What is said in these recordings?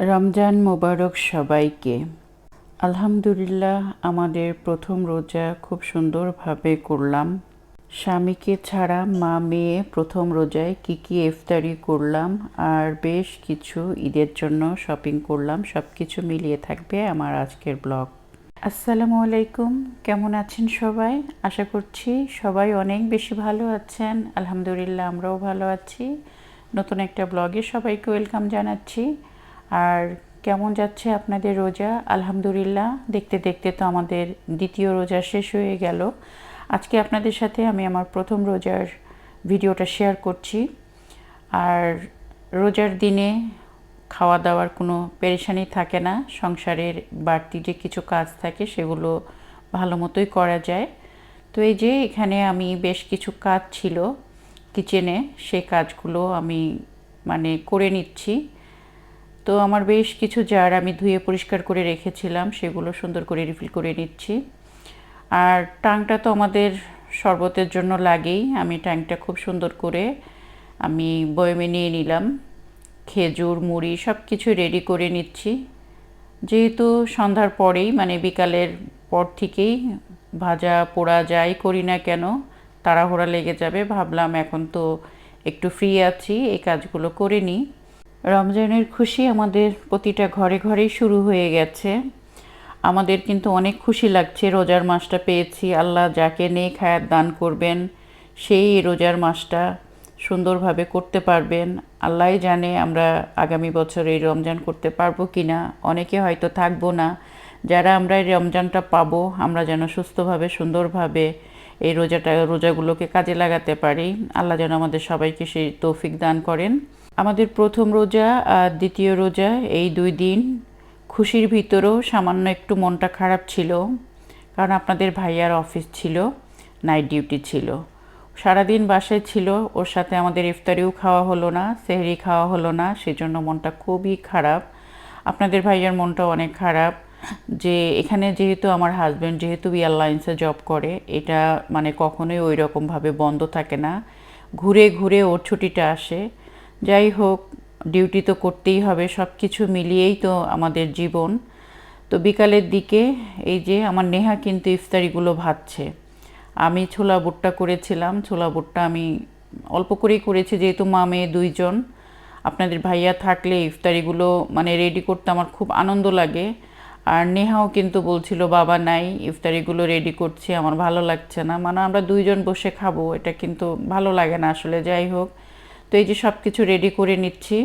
রমজান মোবারক সবাইকে। আলহামদুলিল্লাহ, আমাদের প্রথম রোজা খুব সুন্দরভাবে করলাম। স্বামীকে ছাড়া মা মেয়ে প্রথম রোজায় কী কী ইফতারি করলাম আর বেশ কিছু ঈদের জন্য শপিং করলাম সব কিছু মিলিয়ে থাকবে আমার আজকের ব্লগ। আসসালামু আলাইকুম, কেমন আছেন সবাই? আশা করছি সবাই অনেক বেশি ভালো আছেন। আলহামদুলিল্লাহ, আমরাও ভালো আছি। নতুন একটা ব্লগে সবাইকে ওয়েলকাম জানাচ্ছি। আর কেমন যাচ্ছে আপনাদের রোজা? আলহামদুলিল্লাহ, দেখতে দেখতে তো আমাদের দ্বিতীয় রোজা শেষ হয়ে গেল। আজকে আপনাদের সাথে আমি আমার প্রথম রোজার ভিডিওটা শেয়ার করছি। আর রোজার দিনে খাওয়া দাওয়ার কোনো পেরেশানি থাকে না, সংসারের বাড়তি যে কিছু কাজ থাকে সেগুলো ভালো মতোই করা যায়। তো এই যে এখানে আমি বেশ কিছু কাজ ছিল কিচেনে, সেই কাজগুলো আমি মানে করে নিচ্ছি। তো আমার বেশ কিছু জার আমি ধুয়ে পরিষ্কার করে রেখেছিলাম, সেগুলো সুন্দর করে রিফিল করে নিচ্ছি। আর টাংটা তো আমাদের শরবতের জন্য লাগেই, আমি ট্যাংটা খুব সুন্দর করে আমি বয়মে নিয়ে নিলাম। খেজুর, মুড়ি সব কিছু রেডি করে নিচ্ছি। যেহেতু সন্ধ্যার পরেই মানে বিকালের পর থেকেই ভাজা পোড়া যাই করি না কেন, তাড়াহুড়া লেগে যাবে। ভাবলাম এখন তো একটু ফ্রি আছি, এই কাজগুলো করে নিই। রমজানের খুশি আমাদের প্রতিটা ঘরে ঘরেই শুরু হয়ে গেছে। আমাদের কিন্তু অনেক খুশি লাগছে, রোজার মাসটা পেয়েছি। আল্লাহ যাকে নেই খায়াত দান করবেন, সেই রোজার মাসটা সুন্দরভাবে করতে পারবেন। আল্লাহ জানে আমরা আগামী বছর এই রমজান করতে পারব কি না অনেকে হয়তো থাকব না। যারা আমরা এই রমজানটা পাবো, আমরা যেন সুস্থভাবে, সুন্দরভাবে এই রোজাটা, রোজাগুলোকে কাজে লাগাতে পারি। আল্লাহ যেন আমাদের সবাইকে সেই তৌফিক দান করেন। আমাদের প্রথম রোজা আর দ্বিতীয় রোজা, এই দুই দিন খুশির ভিতরেও সামান্য একটু মনটা খারাপ ছিল, কারণ আপনাদের ভাইয়ার অফিস ছিল, নাইট ডিউটি ছিল। সারাদিন বাসায় ছিল, ওর সাথে আমাদের ইফতারিও খাওয়া হলো না, সেহরি খাওয়া হলো না, সেজন্য মনটা খুবই খারাপ। আপনাদের ভাইয়ার মনটা অনেক খারাপ, যে এখানে যেহেতু আমার হাজব্যান্ড যেহেতু এয়ারলাইন্সে জব করে, এটা মানে কখনোই ওই রকমভাবে বন্ধ থাকে না। ঘুরে ঘুরে ওর ছুটিটা আসে যাই হোক ডিউটি তো করতেই হবে সব কিছু মিলিয়েই তো আমাদের জীবন। তো বিকালের দিকে এই যে আমার নেহা কিন্তু ইফতারিগুলো ভাজছে আমি ছোলা বুটটা করেছিলাম, ছোলা বুটটা আমি অল্প করেই করেছি, যেহেতু মা মেয়ে দুইজন। আপনাদের ভাইয়া থাকলে ইফতারিগুলো মানে রেডি করতে আমার খুব আনন্দ লাগে। আর নেহাও কিন্তু বলছিল, বাবা নাই, ইফতারিগুলো রেডি করছি, আমার ভালো লাগছে না। মানে আমরা দুইজন বসে খাব, এটা কিন্তু ভালো লাগে না আসলে, যাই হোক। তো এই যে সব কিছু রেডি করে নিচ্ছি।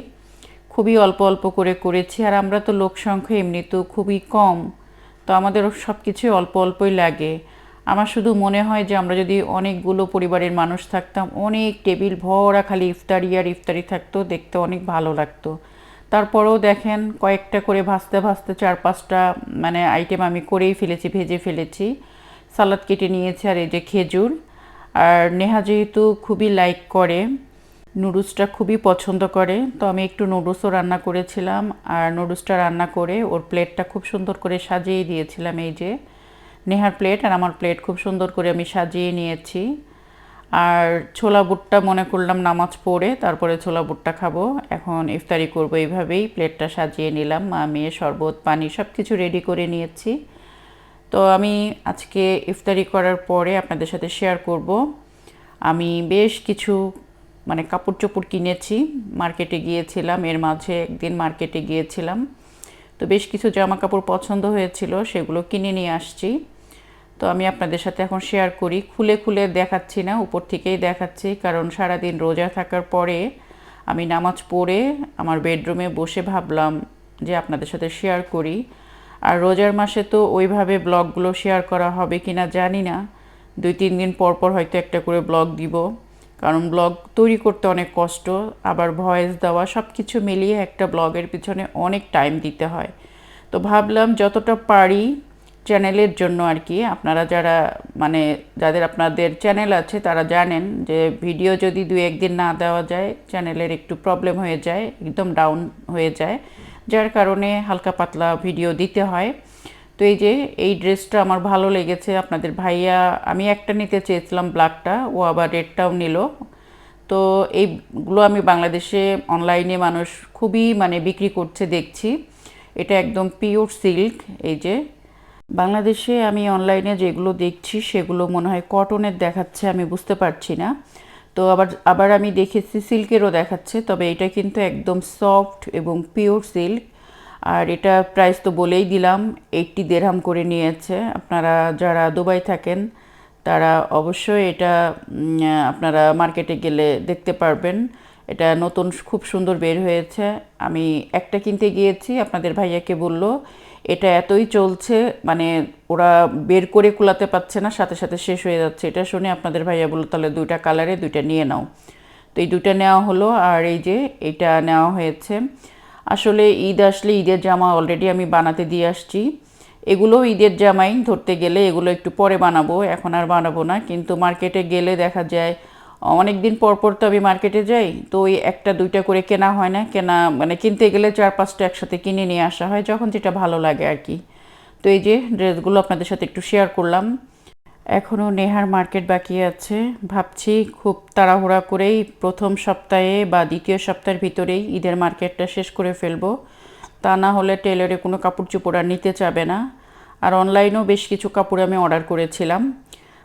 খুবই অল্প অল্প করে করেছি আর আমরা তো লোক সংখ্যা এমনি তো খুবই কম। তো আমাদের সব কিছুই অল্প অল্পই লাগে। আমার শুধু মনে হয় যে আমরা যদি অনেকগুলো পরিবারের মানুষ থাকতাম, অনেক টেবিল ভরা খালি ইফতারি আর ইফতারি থাকতো, দেখতে অনেক ভালো লাগতো। তারপরেও দেখেন কয়েকটা করে ভাজতে ভাজতে চার পাঁচটা মানে আইটেম আমি করেই ফেলেছি, ভেজে ফেলেছি। সালাদ কেটে নিয়েছি আর এই যে খেজুর। আর নেহা যেহেতু খুবই লাইক করে নুডলসটা খুবই পছন্দ করে। তো আমি একটু নুডলসও রান্না করেছিলাম আর নুডলসটা রান্না করে ওর প্লেটটা খুব সুন্দর করে সাজিয়ে দিয়েছিলাম এই যে নেহার প্লেট আর আমার প্লেট খুব সুন্দর করে আমি সাজিয়ে নিয়েছি। আর ছোলা বুটটা মনে করলাম নামাজ পড়ে, তারপরে ছোলা বুটটা খাব। এখন ইফতারি করব এইভাবেই প্লেটটা সাজিয়ে নিলাম। মা, মেয়ে, শরবত, পানি সব কিছু রেডি করে নিয়েছি। তো আমি আজকে ইফতারি করার পরে আপনাদের সাথে শেয়ার করব। আমি বেশ কিছু মানে কাপড় চোপড় কিনেছি মার্কেটে গিয়েছিলাম, এর মাঝে একদিন মার্কেটে গিয়েছিলাম। তো বেশ কিছু জামা কাপড় পছন্দ হয়েছিল, সেগুলো কিনে নিয়ে আসছি। তো আমি আপনাদের সাথে এখন শেয়ার করি। খুলে খুলে দেখাচ্ছি না, উপর থেকেই দেখাচ্ছি, কারণ সারাদিন রোজা থাকার পরে আমি নামাজ পড়ে আমার বেডরুমে বসে ভাবলাম যে আপনাদের সাথে শেয়ার করি। আর রোজার মাসে তো ওইভাবে ব্লগগুলো শেয়ার করা হবে কি না জানি না। দুই তিন দিন পর পর হয়তো একটা করে ব্লগ দিব। কারণ ব্লগ তৈরি করতে অনেক কষ্ট, আবার ভয়েস দেওয়া সব কিছু মিলিয়ে একটা ব্লগের পিছনে অনেক টাইম দিতে হয়। তো ভাবলাম যতটা পারি চ্যানেলের জন্য আর কি, আপনারা যারা মানে যাদের আপনাদের চ্যানেল আছে তারা জানেন যে ভিডিও যদি দু একদিন না দেওয়া যায়, চ্যানেলের একটু প্রবলেম হয়ে যায়, একদম ডাউন হয়ে যায়, যার কারণে হালকা পাতলা ভিডিও দিতে হয়। তো এই যে, এই ড্রেসটা আমার ভালো লেগেছে। আপনাদের ভাইয়া, আমি একটা নিতে চেয়েছিলাম ব্ল্যাকটা ও আবার রেডটাও নিল। তো এইগুলো আমি বাংলাদেশে অনলাইনে মানুষ খুবই মানে বিক্রি করছে, দেখছি। এটা একদম পিওর সিল্ক এই যে। বাংলাদেশে আমি অনলাইনে যেগুলো দেখছি, সেগুলো মনে হয় কটনের দেখাচ্ছে, আমি বুঝতে পারছি না। তো আবার আবার আমি দেখেছি সিল্কেরও দেখাচ্ছে, তবে এটা কিন্তু একদম সফট এবং পিওর সিল্ক আর এটা প্রাইস তো বলেই দিলাম এইটটি দেড়হাম করে নিয়েছে। আপনারা যারা দুবাই থাকেন, তারা অবশ্যই এটা আপনারা মার্কেটে গেলে দেখতে পারবেন। এটা নতুন খুব সুন্দর বের হয়েছে। আমি একটা কিনতে গিয়েছি, আপনাদের ভাইয়াকে বলল, এটা এতই চলছে মানে ওরা বের করে কুলাতে পারছে না, সাথে সাথে শেষ হয়ে যাচ্ছে। এটা শুনে আপনাদের ভাইয়া বলল, তাহলে দুইটা কালারে দুইটা নিয়ে নাও। তো এই দুইটা নেওয়া হলো, আর এই যে এটা নেওয়া হয়েছে আসলে ঈদ আসলে ঈদের জামা অলরেডি আমি বানাতে দিয়ে আসছি। এগুলো ঈদের জামাই ধরতে গেলে এগুলো একটু পরে বানাবো, এখন আর বানাবো না। কিন্তু মার্কেটে গেলে দেখা যায় অনেক দিন পর পর তো আমি মার্কেটে যাই, তো ওই একটা, দুইটা করে কেনা হয় না। কেনা মানে কিনতে গেলে চার পাঁচটা একসাথে কিনে নিয়ে আসা হয়, যখন যেটা ভালো লাগে আর কি। তো এই যে ড্রেসগুলো আপনাদের সাথে একটু শেয়ার করলাম। এখনও নেহার মার্কেট বাকি আছে। ভাবছি খুব তাড়াহুড়া করেই প্রথম সপ্তাহে বা দ্বিতীয় সপ্তাহের ভিতরেই ঈদের মার্কেটটা শেষ করে ফেলব। তা না হলে টেলরে কোনো কাপড় চোপড় আর নিতে চাবে না। আর অনলাইনেও বেশ কিছু কাপড় আমি অর্ডার করেছিলাম।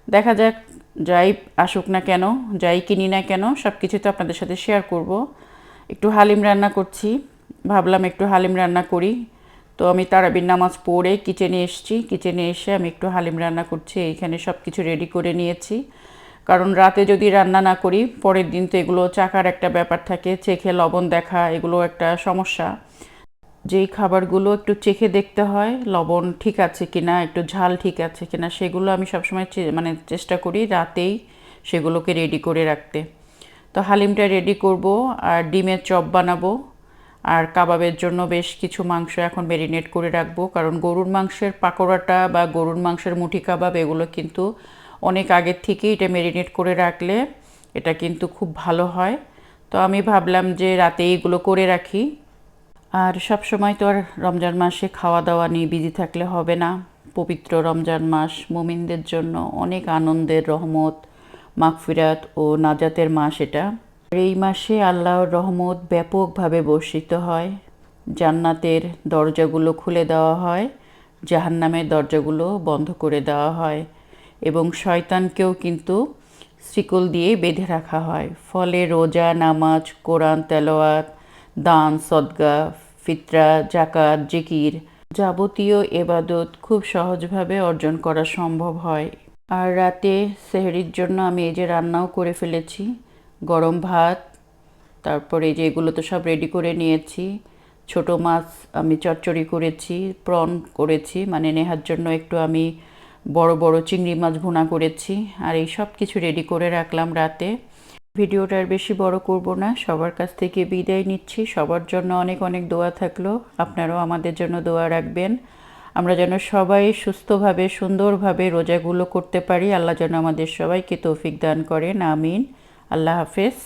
দেখা যাক, যাই আসুক না কেন, যাই কিনি না কেন সব কিছু তো আপনাদের সাথে শেয়ার করব। একটু হালিম রান্না করছি। ভাবলাম একটু হালিম রান্না করি। তো আমি তারাবির নামাজ পড়ে কিচেনে এসেছি। কিচেনে এসে আমি একটু হালিম রান্না করছি, এইখানে সব কিছু রেডি করে নিয়েছি। কারণ রাতে যদি রান্না না করি, পরের দিন তো এগুলো চাকার একটা ব্যাপার থাকে, চেখে লবণ দেখা, এগুলো একটা সমস্যা। যেই খাবারগুলো একটু চেখে দেখতে হয়, লবণ ঠিক আছে কি না একটু ঝাল ঠিক আছে কি না সেগুলো আমি সবসময় মানে চেষ্টা করি রাতেই সেগুলোকে রেডি করে রাখতে। তো হালিমটা রেডি করব আর ডিমের চপ বানাবো। আর কাবাবের জন্য বেশ কিছু মাংস এখন ম্যারিনেট করে রাখব। কারণ গরুর মাংসের পাকোড়াটা বা গরুর মাংসের মুঠি কাবাব, এগুলো কিন্তু অনেক আগের থেকেই এটা ম্যারিনেট করে রাখলে এটা কিন্তু খুব ভালো হয়। তো আমি ভাবলাম যে রাতে এগুলো করে রাখি। আর সব সময় তো আর রমজান মাসে খাওয়া দাওয়া নিয়ে বিজি থাকলে হবে না। পবিত্র রমজান মাস, মুমিনদের জন্য অনেক আনন্দের রহমত, মাগফিরাত ও নাজাতের মাস এটা। এই মাসে আল্লাহর রহমত ব্যাপকভাবে বর্ষিত হয়। জান্নাতের দরজাগুলো খুলে দেওয়া হয়, জাহান্নামের দরজাগুলো বন্ধ করে দেওয়া হয় এবং শয়তানকেও কিন্তু শিকল দিয়ে বেঁধে রাখা হয়। ফলে রোজা, নামাজ, কোরআন, তেলাওয়াত, দান, সদগা, ফিতরা জাকাত জিকির যাবতীয় এবাদত খুব সহজভাবে অর্জন করা সম্ভব হয়। আর রাতে সেহরির জন্য আমি এই যে রান্নাও করে ফেলেছি গরম ভাত, তারপরে যে এগুলো তো সব রেডি করে নিয়েছি। ছোট মাছ আমি চচ্চড়ি করেছি প্রন করেছি মানে নেহার জন্য একটু আমি বড় বড় চিংড়ি মাছ ভুনা করেছি আর এই সব কিছু রেডি করে রাখলাম রাতে। ভিডিওটা আর বেশি বড় করব না, সবার কাছ থেকে বিদায় নিচ্ছি। সবার জন্য অনেক অনেক দোয়া থাকল, আপনারাও আমাদের জন্য দোয়া রাখবেন। আমরা যেন সবাই সুস্থভাবে, সুন্দরভাবে রোজাগুলো করতে পারি। আল্লাহ যেন আমাদের সবাইকে তৌফিক দান করেন, আমিন। আল্লাহ হাফেজ।